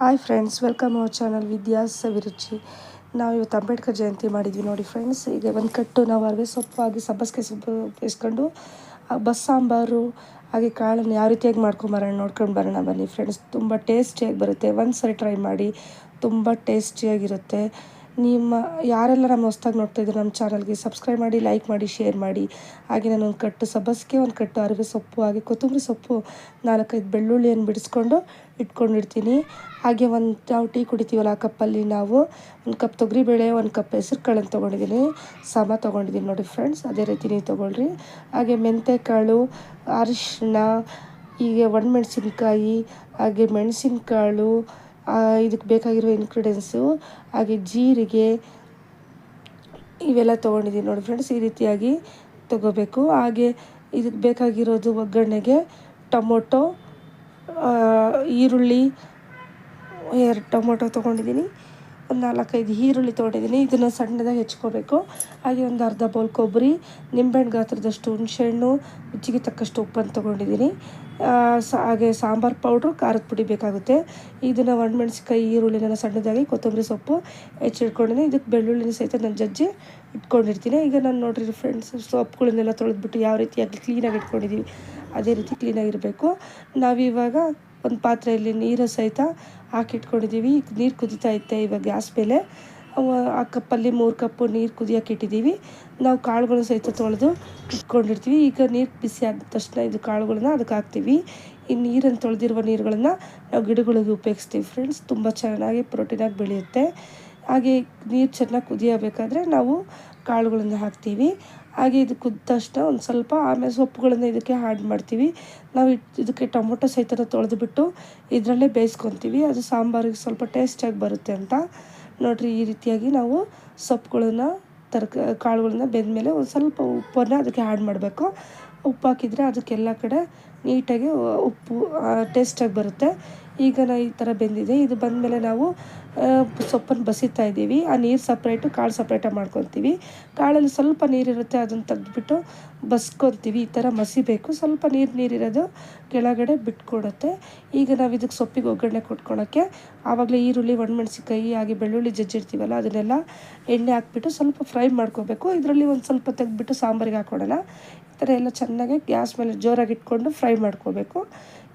Hi friends welcome our channel ವಿದ್ಯಾಸ ಅಭಿರುಚಿ ನಾವು ಇವತ್ತು ಅಂಬೇಡ್ಕರ್ ಜಯಂತಿ ಮಾಡಿದ್ವಿ ನೋಡಿ ಫ್ರೆಂಡ್ಸ್ ಈಗ ಒಂದು ಕಟ್ಟು ನಾವು ಅರವೆ ಸೊಪ್ಪು ಹಾಗೆ ಸಬ್ಬಸ್ಗೆ ಸೊಪ್ಪು ಬೇಯಿಸ್ಕೊಂಡು ಬಸ್ ಸಾಂಬಾರು, ಹಾಗೆ ಕಾಳನ್ನು ಯಾವ ರೀತಿಯಾಗಿ ಮಾಡ್ಕೊಂಬರೋಣ ನೋಡ್ಕೊಂಡು ಬರೋಣ ಬನ್ನಿ ಫ್ರೆಂಡ್ಸ್ ತುಂಬ ಟೇಸ್ಟಿಯಾಗಿ ಬರುತ್ತೆ. ಒಂದು ಸರಿ ಟ್ರೈ ಮಾಡಿ ತುಂಬ ಟೇಸ್ಟಿಯಾಗಿರುತ್ತೆ ನಿಮ್ಮ ಯಾರೆಲ್ಲ ನಮ್ಮ ಹೊಸ್ದಾಗಿ ನೋಡ್ತಾ ಇದ್ದೀರೋ ನಮ್ಮ ಚಾನಲ್ಗೆ ಸಬ್ಸ್ಕ್ರೈಬ್ ಮಾಡಿ, ಲೈಕ್ ಮಾಡಿ, ಶೇರ್ ಮಾಡಿ. ಹಾಗೆ ನಾನು ಒಂದು ಕಟ್ಟು ಸಬ್ಬಸಿಗೆ, ಒಂದು ಕಟ್ಟು ಅರಿವೆ ಸೊಪ್ಪು, ಹಾಗೆ ಕೊತ್ತಂಬರಿ ಸೊಪ್ಪು ನಾಲ್ಕೈದು ಬೆಳ್ಳುಳ್ಳಿಯನ್ನು ಬಿಡಿಸ್ಕೊಂಡು ಇಟ್ಕೊಂಡಿರ್ತೀನಿ. ಹಾಗೆ ಒಂದು ನಾವು ಟೀ ಕುಡಿತೀವಲ್ಲ ಆ ಕಪ್ಪಲ್ಲಿ ನಾವು, ಒಂದು ಕಪ್ ತೊಗರಿಬೇಳೆ, ಒಂದು ಕಪ್ ಹೆಸ್ರು ಕಾಳನ್ನು ತೊಗೊಂಡಿದ್ದೀನಿ. ಸಮ ತೊಗೊಂಡಿದ್ದೀನಿ ನೋಡಿ ಫ್ರೆಂಡ್ಸ್, ಅದೇ ರೀತಿ ನೀವು ತೊಗೊಳ್ರಿ. ಹಾಗೆ ಮೆಂತೆಕಾಳು, ಅರಿಶಿಣ, ಹೀಗೆ ಒಣಮೆಣಸಿನ್ಕಾಯಿ, ಹಾಗೆ ಮೆಣಸಿನಕಾಳು ಇದಕ್ಕೆ ಬೇಕಾಗಿರೋ ಇನ್ಗ್ರೀಡಿಯೆಂಟ್ಸು ಹಾಗೆ ಜೀರಿಗೆ ಇವೆಲ್ಲ ತೊಗೊಂಡಿದ್ದೀನಿ ನೋಡಿ ಫ್ರೆಂಡ್ಸ್ ಈ ರೀತಿಯಾಗಿ ತೊಗೋಬೇಕು. ಹಾಗೆ ಇದಕ್ಕೆ ಬೇಕಾಗಿರೋದು ಒಗ್ಗರಣೆಗೆ ಟೊಮೊಟೊ ಈರುಳ್ಳಿ, ಎರಡು ಟೊಮೊಟೊ ತೊಗೊಂಡಿದ್ದೀನಿ ಒಂದು ನಾಲ್ಕೈದು ಈರುಳ್ಳಿ ತೊಗೊಂಡಿದ್ದೀನಿ. ಇದನ್ನು ಸಣ್ಣದಾಗಿ ಹೆಚ್ಕೋಬೇಕು. ಹಾಗೆ ಒಂದು ಅರ್ಧ ಬೌಲ್ ಕೊಬ್ಬರಿ, ನಿಂಬೆಹಣ್ಣು ಗಾತ್ರದಷ್ಟು ಹುಣಸೆಹಣ್ಣು, ರುಚಿಗೆ ತಕ್ಕಷ್ಟು ಉಪ್ಪನ್ನು ತೊಗೊಂಡಿದ್ದೀನಿ. ಹಾಗೆ ಸಾಂಬಾರು ಪೌಡ್ರು, ಖಾರದ ಪುಡಿ ಬೇಕಾಗುತ್ತೆ. ಇದನ್ನು ಒಣಮೆಣಸಿಕಾಯಿ ಈರುಳ್ಳಿನ ಸಣ್ಣದಾಗಿ ಕೊತ್ತಂಬರಿ ಸೊಪ್ಪು ಹೆಚ್ಚಿಟ್ಕೊಂಡಿದ್ದೀನಿ. ಇದಕ್ಕೆ ಬೆಳ್ಳುಳ್ಳಿನ ಸಹಿತ ನಾನು ಜಜ್ಜಿ ಇಟ್ಕೊಂಡಿರ್ತೀನಿ. ಈಗ ನಾನು ನೋಡಿರಿ ಫ್ರೆಂಡ್ಸ್ ಸೊಪ್ಪುಗಳನ್ನೆಲ್ಲ ತೊಳೆದ್ಬಿಟ್ಟು ಯಾವ ರೀತಿಯಾಗಿ ಕ್ಲೀನಾಗಿ ಇಟ್ಕೊಂಡಿದ್ದೀವಿ ಅದೇ ರೀತಿ ಕ್ಲೀನಾಗಿರಬೇಕು ನಾವಿವಾಗ ಒಂದು ಪಾತ್ರೆಯಲ್ಲಿ ನೀರು ಸಹಿತ ಹಾಕಿಟ್ಕೊಂಡಿದ್ದೀವಿ. ನೀರು ಕುದಿತಾ ಇತ್ತೆ ಇವಾಗ ಗ್ಯಾಸ್ ಮೇಲೆ. ಆ ಕಪ್ಪಲ್ಲಿ ಮೂರು ಕಪ್ಪು ನೀರು ಕುದಿಯೋಕೆ ಇಟ್ಟಿದ್ದೀವಿ. ನಾವು ಕಾಳುಗಳು ಸಹಿತ ತೊಳೆದು ಇಟ್ಕೊಂಡಿರ್ತೀವಿ. ಈಗ ನೀರು ಬಿಸಿ ಆದ ತಕ್ಷಣ ಇದು ಕಾಳುಗಳನ್ನ ಅದಕ್ಕೆ ಹಾಕ್ತೀವಿ. ಈ ನೀರನ್ನು ತೊಳೆದಿರುವ ನೀರುಗಳನ್ನು ನಾವು ಗಿಡಗಳಿಗೆ ಉಪಯೋಗಿಸ್ತೀವಿ. ಫ್ರೆಂಡ್ಸ್ ತುಂಬ ಚೆನ್ನಾಗಿ ಪ್ರೋಟೀನಾಗಿ ಬೆಳೆಯುತ್ತೆ. ಹಾಗೆ ನೀರು ಚೆನ್ನಾಗಿ ಕುದಿಯಬೇಕಾದ್ರೆ ನಾವು ಕಾಳುಗಳನ್ನು ಹಾಕ್ತೀವಿ. ಹಾಗೆ ಇದು ಕುದ್ದ ತಕ್ಷಣ ಒಂದು ಸ್ವಲ್ಪ ಆಮೇಲೆ ಸೊಪ್ಪುಗಳನ್ನು ಇದಕ್ಕೆ ಆ್ಯಡ್ ಮಾಡ್ತೀವಿ. ನಾವು ಇದಕ್ಕೆ ಟೊಮೊಟೊ ಸಹಿತ ತೊಳೆದುಬಿಟ್ಟು ಇದರಲ್ಲೇ ಬೇಯಿಸ್ಕೊತೀವಿ. ಅದು ಸಾಂಬಾರಿಗೆ ಸ್ವಲ್ಪ ಟೇಸ್ಟಿಯಾಗಿ ಬರುತ್ತೆ ಅಂತ. ನೋಡಿರಿ ಈ ರೀತಿಯಾಗಿ ನಾವು ಸೊಪ್ಪುಗಳನ್ನ, ತರಕ, ಕಾಳುಗಳನ್ನ ಬೆಂದಮೇಲೆ ಒಂದು ಸ್ವಲ್ಪ ಉಪ್ಪನ್ನು ಅದಕ್ಕೆ ಆ್ಯಡ್ ಮಾಡಬೇಕು. ಉಪ್ಪು ಹಾಕಿದರೆ ಅದಕ್ಕೆಲ್ಲ ಕಡೆ ನೀಟಾಗಿ ಉಪ್ಪು ಟೇಸ್ಟಾಗಿ ಬರುತ್ತೆ. ಈಗ ನಾ ಈ ಥರ ಬೆಂದಿದೆ. ಇದು ಬಂದಮೇಲೆ ನಾವು ಸೊಪ್ಪನ್ನು ಬಸಿತಾ ಇದ್ದೀವಿ. ಆ ನೀರು ಸಪ್ರೇಟು ಕಾಳು ಸಪ್ರೇಟಾಗಿ ಮಾಡ್ಕೊತೀವಿ. ಕಾಳಲ್ಲಿ ಸ್ವಲ್ಪ ನೀರಿರುತ್ತೆ ಅದನ್ನು ತೆಗೆದುಬಿಟ್ಟು ಬಸ್ಕೊತೀವಿ. ಈ ಥರ ಮಸಿಬೇಕು. ಸ್ವಲ್ಪ ನೀರು ನೀರಿರೋದು ಕೆಳಗಡೆ ಬಿಟ್ಕೊಡುತ್ತೆ. ಈಗ ನಾವು ಇದಕ್ಕೆ ಸೊಪ್ಪಿಗೆ ಒಗ್ಗರಣೆ ಕೊಟ್ಕೊಳಕ್ಕೆ ಆವಾಗಲೇ ಈರುಳ್ಳಿ ಒಣಮೆಣ್ಸಿಕಾಯಿ ಹಾಗೆ ಬೆಳ್ಳುಳ್ಳಿ ಜಜ್ಜಿರ್ತೀವಲ್ಲ, ಅದನ್ನೆಲ್ಲ ಎಣ್ಣೆ ಹಾಕ್ಬಿಟ್ಟು ಸ್ವಲ್ಪ ಫ್ರೈ ಮಾಡ್ಕೋಬೇಕು. ಇದರಲ್ಲಿ ಒಂದು ಸ್ವಲ್ಪ ತೆಗೆದುಬಿಟ್ಟು ಸಾಂಬಾರಿಗೆ ಹಾಕ್ಕೊಡೋಣ ಥರ ಎಲ್ಲ ಚೆನ್ನಾಗಿ ಗ್ಯಾಸ್ ಮೇಲೆ ಜೋರಾಗಿ ಇಟ್ಕೊಂಡು ಫ್ರೈ ಮಾಡ್ಕೋಬೇಕು.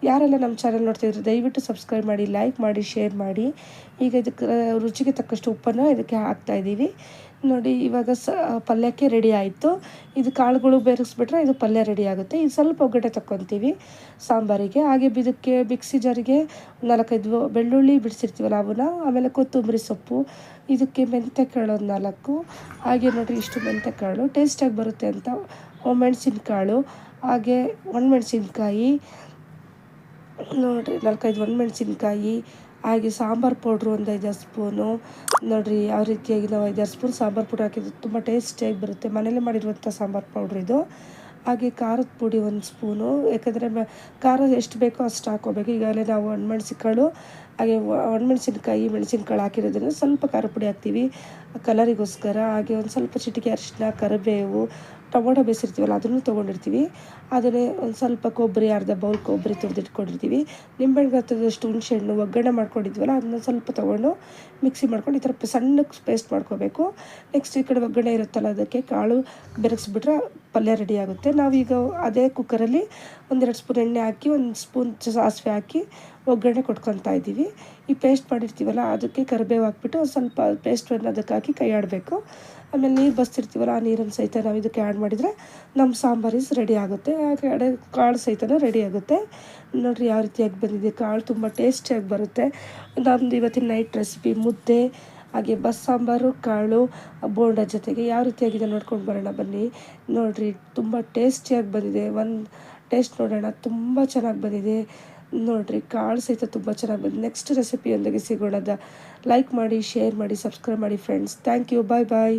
ಯಾರೆಲ್ಲ ನಮ್ಮ ಚಾನಲ್ ನೋಡ್ತಿದ್ರು ದಯವಿಟ್ಟು ಸಬ್ಸ್ಕ್ರೈಬ್ ಮಾಡಿ, ಲೈಕ್ ಮಾಡಿ, ಶೇರ್ ಮಾಡಿ. ಈಗ ಇದಕ್ಕೆ ರುಚಿಗೆ ತಕ್ಕಷ್ಟು ಉಪ್ಪನ್ನು ಇದಕ್ಕೆ ಹಾಕ್ತಾಯಿದ್ದೀವಿ ನೋಡಿ, ಇವಾಗ ಸ ಪಲ್ಯಕ್ಕೆ ರೆಡಿ ಆಯಿತು. ಇದು ಕಾಳುಗಳು ಬೇರೆಸ್ಬಿಟ್ರೆ ಇದು ಪಲ್ಯ ರೆಡಿ ಆಗುತ್ತೆ. ಇದು ಸ್ವಲ್ಪ ಒಗ್ಗಟ್ಟೆ ತಕ್ಕೊತೀವಿ ಸಾಂಬಾರಿಗೆ. ಹಾಗೆ ಇದಕ್ಕೆ ಮಿಕ್ಸಿ ಜಾರಿಗೆ ನಾಲ್ಕೈದು ಬೆಳ್ಳುಳ್ಳಿ ಬಿಡಿಸಿರ್ತೀವಲ್ಲ ಅವನ್ನ ಆಮೇಲೆ ಕೊತ್ತಂಬರಿ ಸೊಪ್ಪು, ಇದಕ್ಕೆ ಮೆಂತ್ಯಕಾಳು ಒಂದು ನಾಲ್ಕು. ಹಾಗೆ ನೋಡಿರಿ, ಇಷ್ಟು ಮೆಂತ್ಯಕಾಳು ಟೇಸ್ಟಾಗಿ ಬರುತ್ತೆ ಅಂತ ಮೆಣಸಿನ್ಕಾಳು ಹಾಗೆ ಒಣಮೆಣ್ಸಿನ್ಕಾಯಿ, ನೋಡಿರಿ ನಾಲ್ಕೈದು ಒಣಮೆಣ್ಸಿನ್ಕಾಯಿ, ಹಾಗೆ ಸಾಂಬಾರು ಪೌಡ್ರು ಒಂದು ಐದಾರು ಸ್ಪೂನು. ನೋಡಿರಿ ಯಾವ ರೀತಿಯಾಗಿ ನಾವು ಐದಾರು ಸ್ಪೂನ್ ಸಾಂಬಾರು ಪುಡಿ ಹಾಕಿದ್ರೆ ತುಂಬ ಟೇಸ್ಟಿಯಾಗಿ ಬರುತ್ತೆ. ಮನೇಲಿ ಮಾಡಿರುವಂಥ ಸಾಂಬಾರು ಪೌಡ್ರ್ ಇದು. ಹಾಗೆ ಖಾರದ ಪುಡಿ ಒಂದು ಸ್ಪೂನು. ಯಾಕಂದರೆ ಖಾರ ಎಷ್ಟು ಬೇಕೋ ಅಷ್ಟು ಹಾಕೋಬೇಕು ಈಗಾಗಲೇ ನಾವು ಒಣಮೆಣ್ಸಿಕಾಳು ಹಾಗೆ ಒಣಮೆಣ್ಸಿನ್ಕಾಯಿ, ಮೆಣಸಿನ್ಕಾಳು ಹಾಕಿರೋದ್ರಿಂದ ಸ್ವಲ್ಪ ಖಾರ ಪುಡಿ ಹಾಕ್ತೀವಿ. ಕಲರಿಗೋಸ್ಕರ. ಹಾಗೆ ಒಂದು ಸ್ವಲ್ಪ ಚಿಟಿಕೆ ಅರಿಶಿನ ಕರಿಬೇವು ಟೊಮೊಟೊ ಬೇಯಿಸಿರ್ತೀವಲ್ಲ ಅದನ್ನು ತೊಗೊಂಡಿರ್ತೀವಿ. ಅದನ್ನೇ ಒಂದು ಸ್ವಲ್ಪ ಕೊಬ್ಬರಿ, ಅರ್ಧ ಬೌಲ್ ಕೊಬ್ಬರಿ ತುರಿದಿಟ್ಕೊಂಡಿರ್ತೀವಿ. ನಿಂಬೆಹಣ್ಣು ಹತ್ತಿರದಷ್ಟು ಹುಣಸೆಹಣ್ಣು ಒಗ್ಗರಣೆ ಮಾಡ್ಕೊಂಡಿದ್ವಲ್ಲ, ಅದನ್ನ ಸ್ವಲ್ಪ ತೊಗೊಂಡು ಮಿಕ್ಸಿ ಮಾಡ್ಕೊಂಡು ಈ ಥರ ಸಣ್ಣಕ್ಕೆ ಪೇಸ್ಟ್ ಮಾಡ್ಕೋಬೇಕು. ನೆಕ್ಸ್ಟ್ ಈ ಕಡೆ ಒಗ್ಗರಣೆ ಇರುತ್ತಲ್ಲ, ಅದಕ್ಕೆ ಕಾಳು ಬೆರಗಿಸ್ಬಿಟ್ರೆ ಪಲ್ಯ ರೆಡಿ ಆಗುತ್ತೆ. ನಾವೀಗ ಅದೇ ಕುಕ್ಕರಲ್ಲಿ ಒಂದೆರಡು ಸ್ಪೂನ್ ಎಣ್ಣೆ ಹಾಕಿ, ಒಂದು ಸ್ಪೂನ್ ಸಾಸಿವೆ ಹಾಕಿ ಒಗ್ಗರಣೆ ಕೊಟ್ಕೊತಾ ಇದ್ದೀವಿ. ಈ ಪೇಸ್ಟ್ ಮಾಡಿರ್ತೀವಲ್ಲ, ಅದಕ್ಕೆ ಕರಿಬೇವು ಹಾಕ್ಬಿಟ್ಟು ಸ್ವಲ್ಪ ಪೇಸ್ಟನ್ನು ಅದಕ್ಕೆ ಹಾಕಿ ಕೈ ಆಡಬೇಕು ಆಮೇಲೆ ನೀರು ಬಸ್ತಿರ್ತೀವಲ್ಲ ಆ ನೀರನ್ನು ಸಹಿತ ನಾವು ಇದಕ್ಕೆ ಆ್ಯಡ್ ಮಾಡಿದರೆ ನಮ್ಮ ಸಾಂಬಾರಿಸ್ ರೆಡಿ ಆಗುತ್ತೆ. ಕಡೆ ಕಾಳು ಸಹಿತನೂ ರೆಡಿ ಆಗುತ್ತೆ. ನೋಡಿರಿ ಯಾವ ರೀತಿಯಾಗಿ ಬಂದಿದೆ ಕಾಳು, ತುಂಬ ಟೇಸ್ಟಿಯಾಗಿ ಬರುತ್ತೆ. ನಮ್ಮದು ಇವತ್ತಿನ ನೈಟ್ ರೆಸಿಪಿ ಮುದ್ದೆ, ಹಾಗೆ ಬಸ್ ಸಾಂಬಾರು ಕಾಳು, ಬೋಂಡ ಜೊತೆಗೆ ಯಾವ ರೀತಿಯಾಗಿದೆ ನೋಡ್ಕೊಂಡು ಬರೋಣ ಬನ್ನಿ. ನೋಡಿರಿ ತುಂಬ ಟೇಸ್ಟಿಯಾಗಿ ಬಂದಿದೆ. ಒಂದು ಟೇಸ್ಟ್ ನೋಡೋಣ, ತುಂಬ ಚೆನ್ನಾಗಿ ಬಂದಿದೆ. ನೋಡಿರಿ, ಕಾಳು ಸಹಿತ ತುಂಬ ಚೆನ್ನಾಗಿ ಬಂದಿದೆ ನೆಕ್ಸ್ಟ್ ರೆಸಿಪಿಯೊಂದಿಗೆ ಸಿಗೋಣದ. ಲೈಕ್ ಮಾಡಿ ಶೇರ್ ಮಾಡಿ ಸಬ್ಸ್ಕ್ರೈಬ್ ಮಾಡಿ friends thank you bye bye